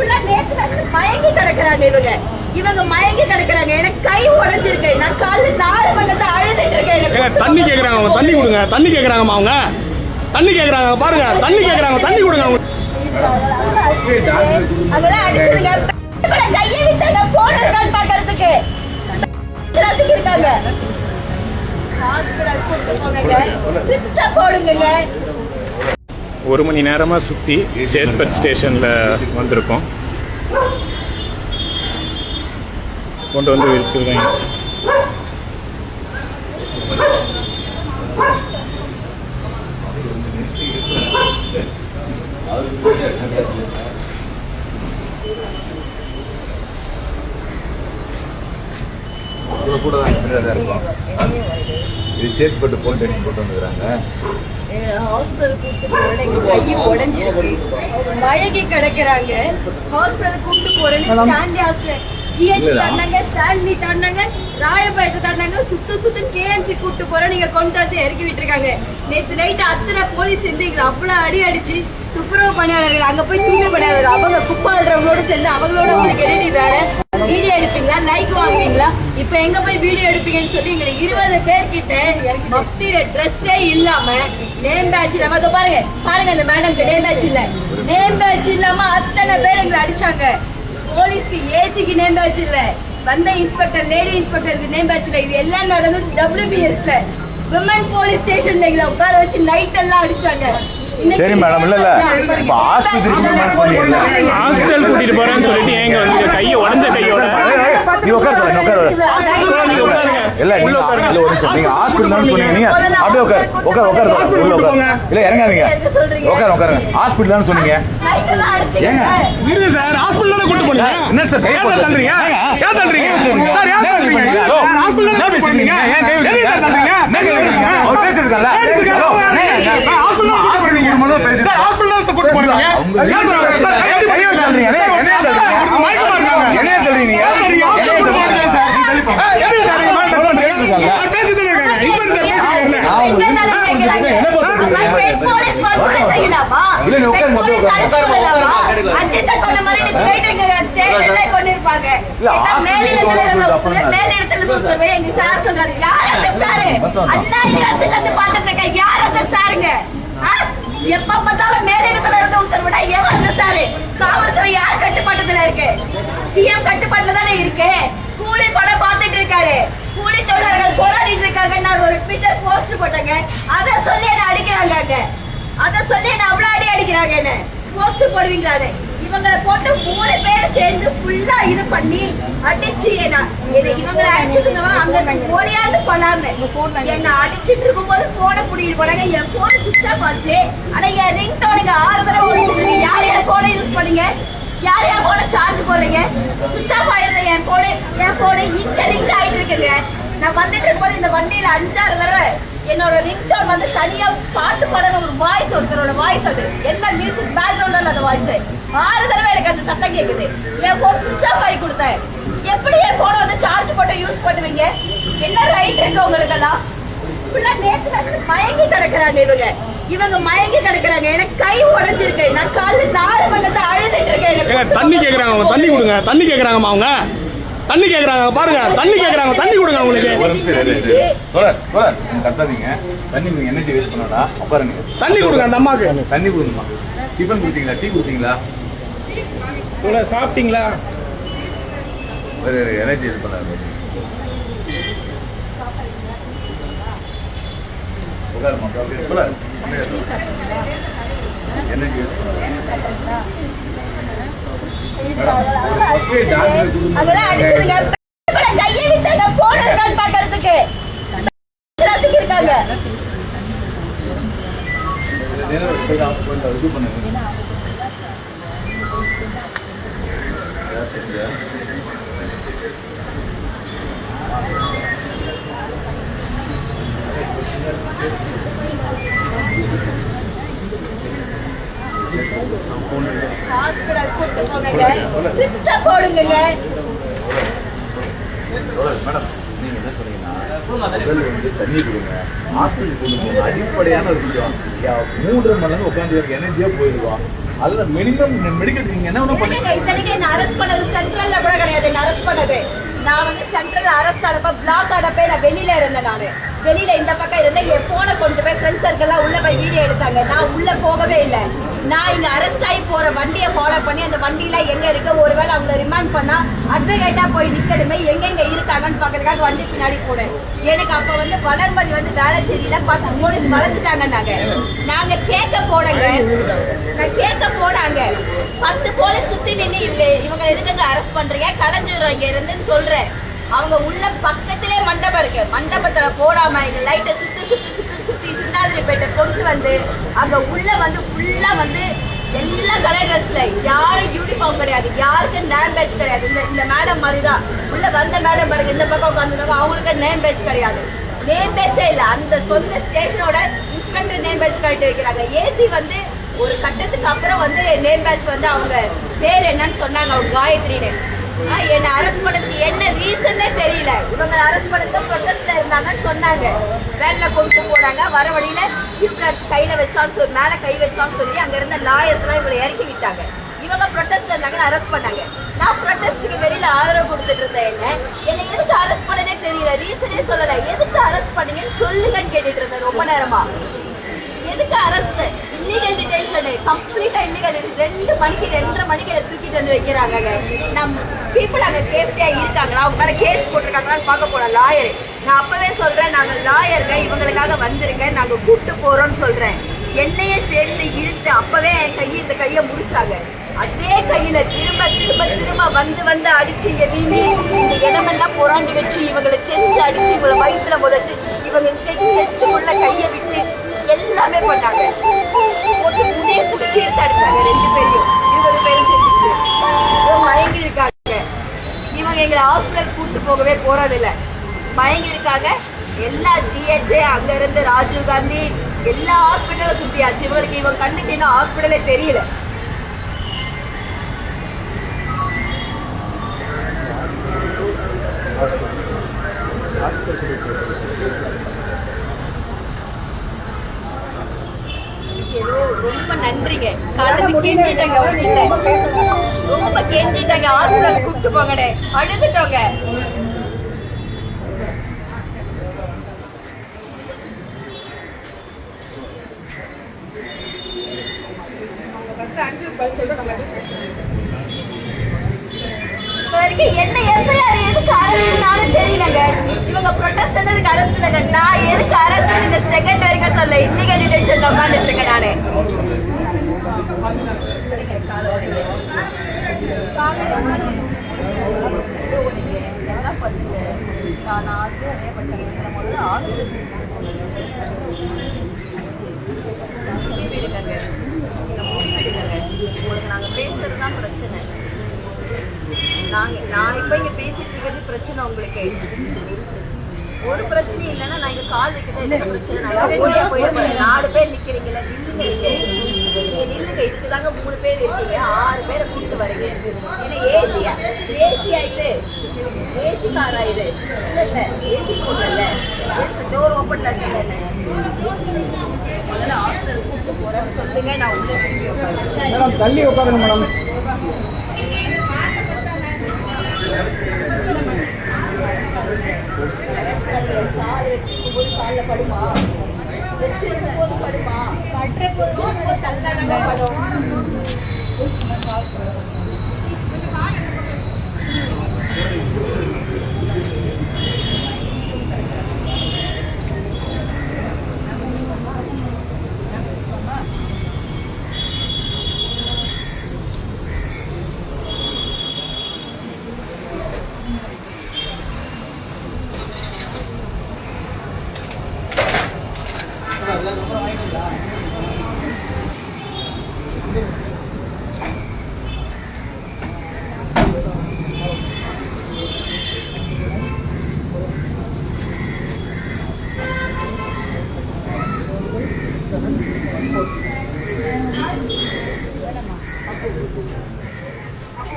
புள்ள மயங்கி கிடக்குறாங்க இவங்க. இவங்க மயங்கி கிடக்குறாங்க. எனக்கு கை உடைஞ்சிருக்கு நான் காலைல நாலு மணி நேரத்தை அழுதுட்டு இருக்கேன். தண்ணி கேக்குறாங்க அவங்க. தண்ணி கொடுங்க. தண்ணி கேக்குறாங்கம்மா அவங்க. தண்ணி கேக்குறாங்க. பாருங்க. தண்ணி கேக்குறாங்க. தண்ணி கொடுங்க அவங்க. அதெல்லாம் அடிச்சிருங்க. கையை விட்டாங்க போன் இருக்கான்னு பாக்குறதுக்கு இருக்காங்க போங்க ரிப்ஸா போடுங்க ஒரு மணி நேரமாக சுற்றி சேத்பட் ஸ்டேஷனில் வந்திருக்கோம். கொண்டு வந்து விட்டுருக்காங்க கூட தான் தான் இருக்கும் இது சேத்பட்டு போன் போட்டு வந்துக்கிறாங்க. ஹாஸ்பிடல் கூட்டு போறேன் எங்க கை உடைஞ்சிருக்கு. மயங்கி கிடக்குறாங்க. ஹாஸ்பிடல் கூட்டு போறேன்னு ஸ்டான்லி ஹாஸ்பிடல் ஜிஹெச் தாண்டாங்க ஸ்டான்லி தாண்டாங்க ராயபேட்டை தாண்டாங்க சுத்து சுத்து கேஎம்சி கூட்டு போறேன் நீங்க கொண்டு வந்து இறக்கி விட்டுருக்காங்க. நேத்து நைட் அத்தனை போலீஸ் சேர்ந்து எங்களை அவ்வளவு அடி அடிச்சு துப்புரவு பணியாளர்கள் அங்க போய் தூய்மை பணியாளர்கள் அவங்க குப்பாடுறவங்களோட சேர்ந்து அவங்களோட உங்களுக்கு என்னடி வேலை? இப்ப எங்க போய் வீடியோ எடுப்பீங்கன்னு சொல்லி எங்களை இருபது பேர் கிட்ட ட்ரெஸ்ஸே இல்லாம நேம் பேட்ச் இல்லாம பாருங்க பாருங்க இந்த மேடம்க்கு நேம் பேட்ச் இல்ல. நேம் பேட்ச் இல்லாம அத்தனை பேர் எங்களை அடிச்சாங்க. போலீஸ்க்கு ஏசிக்கு நேம் பேட்ச் இல்ல. வந்த இன்ஸ்பெக்டர் லேடி இன்ஸ்பெக்டருக்கு நேம் பேட்ச் இல்ல. இது எல்லாம் நடந்தது டபிள்யூபிஎஸ்ல விமன் போலீஸ் ஸ்டேஷன்ல எங்களை உட்கார வச்சு நைட் எல்லாம் அடிச்சாங்க. சரி மேடம் இல்ல இல்ல. இப்ப ஹாஸ்பிட்டல் கூட்டிட்டு போறேன்னு சொல்லிட்டு ஏங்க வந்து கையை உடஞ்ச கையோட நீ உட்கார சொல்ல உட்கார இல்ல இல்ல ஒரு நிமிஷம். நீங்க ஹாஸ்பிட்டல் சொன்னீங்க. நீங்க அப்படியே உட்கார். உட்கார் உட்கார் உள்ள உட்கார். இல்ல இறங்காதீங்க. உட்கார் உட்காருங்க ஹாஸ்பிட்டல் சொன்னீங்க. ஏங்க? இருங்க சார் ஹாஸ்பிட்டல் கூட்டு போனீங்க? என்ன சார் கை ஏன் போட்டு தள்ளுறீங்க? ஏங்க? ஏன் தள்ளுறீங்க? ஏங்க? சார் ஏன் தள்ளுறீங்க? ஹாஸ்பிட்டல் பேசுறீங்க? ஏன் தள்ளுறீங்க? அவர்? ஹலோ, கூட்டு போனீங்க? கூட்டு போனீங்க? ஏன் தள்ளுறீங்க. தள்ளுறீங்க. தள்ளுறீங்க? என்ன hospital மேலிடத்துல இருந்த இருக்கேன். யார் அந்த சாருங்க? எப்ப பார்த்தாலும் மேலிடத்துல இருந்து உத்தரவிட ஏன் அந்த சாரு காவல்துறை யார் கட்டுப்பாட்டுல இருக்கு? சிஎம் கட்டுப்பாட்டுல தானே இருக்கு? கூலி படம் பார்த்துட்டு இருக்காரு. கூலி தொழிலாளர்கள் போராடிட்டு இருக்காங்க. நான் ஒரு ட்விட்டர் போஸ்ட் போட்டேங்க. அத சொல்லி என்ன அடிக்கிறாங்க அங்க அத சொல்லி என்ன அவ்வளவு அடி அடிக்கிறாங்க என்ன போஸ்ட் போடுவீங்களான்னு இவங்களை போட்டு மூணு பேர் சேர்ந்து ஃபுல்லா இது பண்ணி அடிச்சு என்ன இவங்களை அடிச்சுட்டு அங்க போலியாந்து பண்ணாங்க என்ன அடிச்சிட்டு இருக்கும்போது போ புடிக்கிட்டு போனாங்க. என் போன் சுவிட்ச் ஆஃப் ஆச்சு. ஆனா என் ரிங் டோனுக்கு ஆறு தடவை ஒழிச்சிருக்கு யார் என் போனை யூஸ் பண்ணீங்க? யார் யார் போனை சார்ஜ் போடுறீங்க? சுவிட்ச் ஆஃப் ஆயிருந்த என் போனு என் போனு இங்க ரிங் ஆயிட்டு இருக்குங்க. நான் வந்துட்டு இருக்கும்போது இந்த வண்டியில அஞ்சாறு தடவை என்னோட ரிங்டோன் வந்து தனியா பாட்டு பாடுற ஒரு வாய்ஸ் ஒருத்தரோட வாய்ஸ் அது. எந்த மியூசிக் பேக்ரவுண்ட்ல அந்த வாய்ஸ் ஆறு தடவை எனக்கு அந்த சத்தம் கேக்குது. என் போன் சுவிட்ச் ஆஃப் ஆகி கொடுத்தேன். எப்படி என் போனை வந்து சார்ஜ் போட்டு யூஸ் பண்ணுவீங்க? என்ன ரைட் இருக்கு உங்களுக்கெல்லாம்? ஃபுல்லா நேத்து ராத்திரி மயங்கி கிடக்குறாங்க இவங்க. இவங்க மயங்கி கிடக்குறாங்க. எனக்கு கை உடைஞ்சிருக்கு. நான் காலைல நாலு மணி நேரத்தை அழுதுட்டு இருக்கேன். தண்ணி கேக்குறாங்க அவங்க. தண்ணி கொடுங்க. தண்ணி கேக்குறாங்கம்மா அவங்க. தண்ணி கேக்குறாங்க. பாருங்க. தண்ணி கேக்குறாங்க. தண்ணி கொடுங்க நீங்க கத்தாதீங்க. தண்ணி நீங்க எனர்ஜி வேஸ்ட் பண்ணடா உட்காருங்க. தண்ணி கொடுங்க அந்த அம்மாக்கு தண்ணி கொடுங்கம்மா. டிஃபன் கொடுத்தீங்களா? டீ கொடுத்தீங்களா? சாப்பிட்டீங்களா? எனர்ஜி இது பண்ணாரு உட்காருமா உட்காரு எனர்ஜி வேஸ்ட் பண்ணாரு அதெல்லாம் அடிச்சிருங்க இப்ப கையை விட்டாங்க போன் இருக்கான்னு பாக்குறதுக்கு இருக்காங்க இது பண்ணுங்க ஹாஸ்பிடல் கூட்டு போங்க ரிப்ஸா போடுங்க மேடம் நீங்க என்ன சொன்னீங்கன்னா முதல்ல வந்து தண்ணி கொடுங்க. ஹாஸ்பிட்டல் கொண்டு போங்க அடிப்படையான ஒரு விஷயம். மூன்றரை மணி நேரம் உட்காந்து எனக்கு எனர்ஜியா போயிடுவோம் அதுல மினிமம் மெடிக்கல் நீங்க என்ன என்னங்க, இத்தனைக்கும் என்ன arrest பண்ணது centralல கூட கிடையாது என்ன arrest பண்ணது. நான் வந்து central arrest ஆனப்ப block ஆனப்ப நான் வெளியில இருந்தேன் நானு. வெளியில இந்த பக்கம் இருந்தேன் என் போனை கொண்டு போய் ஃப்ரெண்ட்ஸ் சர்க்கிள்லாம் உள்ள போய் வீடியோ எடுத்தாங்க. நான் உள்ள போகவே இல்லை. நான் இங்க அரெஸ்ட் ஆகி போற வண்டியை ஃபாலோ பண்ணி அந்த வண்டியில எங்க இருக்கு? ஒருவேளை அவங்கள ரிமாண்ட் பண்ணா அட்வொகேட்டா போய் நிக்கணுமே எங்கெங்க இருக்காங்கன்னு பாக்குறதுக்காக வண்டி பின்னாடி போனேன் எனக்கு அப்ப வந்து வளர்மதி வந்து வேளச்சேரியில பார்த்து போலீஸ் வளைச்சிட்டாங்க நாங்க நாங்க கேட்க போனங்க. நான் கேட்க போனாங்க. பத்து போலீஸ் சுத்தி நின்று இவங்க இவங்க எதுக்கு அரெஸ்ட் பண்றீங்க? கலைஞ்சிடுறோம் இங்க இருந்துன்னு சொல்றேன். அவங்க உள்ள பக்கத்திலே மண்டபம் இருக்கு. மண்டபத்துல போடாம எங்க லைட்டை சுத்தி சுத்தி சுத்தி சுத்தி போயிட்ட கொண்டு வந்து அங்க உள்ள வந்து ஃபுல்லா வந்து எல்லா கலர் ட்ரெஸ்ல யாரும் யூனிஃபார்ம் கிடையாது. யாருக்கும் நேம் பேட்ச் கிடையாது. இந்த இந்த மேடம் மாதிரி தான் உள்ள வந்த மேடம் பாருங்க இந்த பக்கம் உட்காந்துருக்காங்க அவங்களுக்கு நேம் பேட்ச் கிடையாது. நேம் பேட்சே இல்ல. அந்த சொந்த ஸ்டேஷனோட இன்ஸ்பெக்டர் நேம் பேட்ச் கட்டி வைக்கிறாங்க. ஏசி வந்து ஒரு கட்டத்துக்கு அப்புறம் வந்து நேம் பேட்ச் வந்து அவங்க பேர் என்னன்னு சொன்னாங்க அவங்க காயத்ரின்னு என்ன அரெஸ்ட் பண்ணதுக்கு என்ன ரீசன்னே தெரியல. இவங்க அரெஸ்ட் பண்ணதுக்கு ப்ரொடெஸ்ட்ல இருந்தாங்கன்னு சொன்னாங்க. வேன்ல கொண்டு போனாங்க. வர வழியில யுவராஜ் கையில வச்சான்னு சொல்லி மேல கை வச்சான்னு சொல்லி அங்க இருந்த லாயர்ஸ் எல்லாம் இவங்களை இறக்கி விட்டாங்க. இவங்க ப்ரொடெஸ்ட்ல இருந்தாங்கன்னு அரெஸ்ட் பண்ணாங்க. நான் ப்ரொடெஸ்ட்டுக்கு வெளியில ஆதரவு கொடுத்துட்டு இருந்தேன் என்ன? என்ன எதுக்கு அரெஸ்ட் பண்ணனே தெரியல. ரீசனே சொல்லல. எதுக்கு அரெஸ்ட் பண்ணீங்கன்னு சொல்லுங்கன்னு கேட்டுட்டு இருந்தேன் ரொம்ப நேரமா. எதுக்கு அரசு? இல்லீகல் டிடென்ஷன் கம்ப்ளீட்டா இல்லீகல் ரெண்டு மணிக்கு ரெண்டரை மணிக்கு அதை தூக்கிட்டு வந்து வைக்கிறாங்க. நம்ம பீப்புள் அங்க சேஃப்டியா இருக்காங்களா? அவங்க மேல கேஸ் போட்டிருக்காங்களான்னு பார்க்க போறோம் லாயர் நான் அப்பவே சொல்றேன் நாங்க லாயருங்க இவங்களுக்காக வந்திருக்கேன். நாங்க கூப்பிட்டு போறோம்னு சொல்றேன். என்னையே சேர்த்து இழுத்து அப்பவே என் கையை இந்த கையை முடிச்சாங்க. அதே கையில திரும்ப திரும்ப திரும்ப வந்து வந்து அடிச்சு இங்க இந்த இடமெல்லாம் புறாண்டி வச்சு இவங்களை செஸ்ட் அடிச்சு இவங்களை வயிற்றுல முதச்சு இவங்க செஸ்ட் உள்ள கையை விட்டு எல்லாமே பண்ணாங்க. ஒரு முடிய குச்சி எடுத்து அடிச்சாங்க ரெண்டு பேரையும். இருபது பேரும் சேர்ந்துட்டு. மயங்கி இருக்காங்க. இவங்க எங்களை ஹாஸ்பிட்டல் கூட்டு போகவே போறதில்ல. மயங்கி இருக்காங்க. எல்லா ஜிஹெச்ஏ அங்க இருந்து ராஜீவ் காந்தி எல்லா ஹாஸ்பிட்டலும் சுத்தியாச்சு. இவங்களுக்கு இவங்க கண்ணுக்கு இன்னும் ஹாஸ்பிட்டலே தெரியல. காலத்து கெஞ்சிட்டாங்க உங்ககிட்ட ரொம்ப கெஞ்சிட்டாங்க ஹாஸ்பிட்டல் கூப்பிட்டு போங்கடே. அழுதுட்டோங்க. என்ன எஸ்ஐஆர் எதுக்கு அரசுனாலும் தெரியலங்க. இவங்க ப்ரொடெஸ்ட் பண்ணதுக்கு அரசு இல்லைங்க நான் எதுக்கு அரசு இந்த செகண்ட் வரைக்கும் சொல்ல இல்லீகல் உட்காந்துட்டு இருக்கேன் நானு விடுங்க உங்களுக்கு நாங்க பேசுறது தான் பிரச்சனை நாங்க நான் இப்போ இங்கே பேசிட்டு இருக்கிறது பிரச்சனை உங்களுக்கு. ஒரு பிரச்சனையும் இல்லைன்னா நான் இங்க கால் வைக்கிறது பிரச்சனை. நான் ஓடியே நாலு பேர் நிக்கிறீங்கல்ல நில்லுங்க. நீங்க நில்லுங்க இதுக்கு தாங்க மூணு பேர் இருக்கீங்க. ஆறு பேரை கூப்பிட்டு வரீங்க. ஏன்னா ஏசியா ஏசியா இது. ஏசி காரா இது. இல்ல இல்ல. ஏசி போடல டோர் ஓப்பன்ல இருக்குல்ல முதல்ல ஹாஸ்பிட்டல் கூப்பிட்டு போறேன்னு சொல்லுங்க. நான் உள்ள மேடம் தள்ளி உட்காருங்க மேடம். கால் வச்சிருக்கும் போது கால்ல படுமா? வச்சிருக்கும் போது படுமா? கட்டுற போது 来来来快走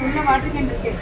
உள்ள வாட்டர் கேன் இருக்கு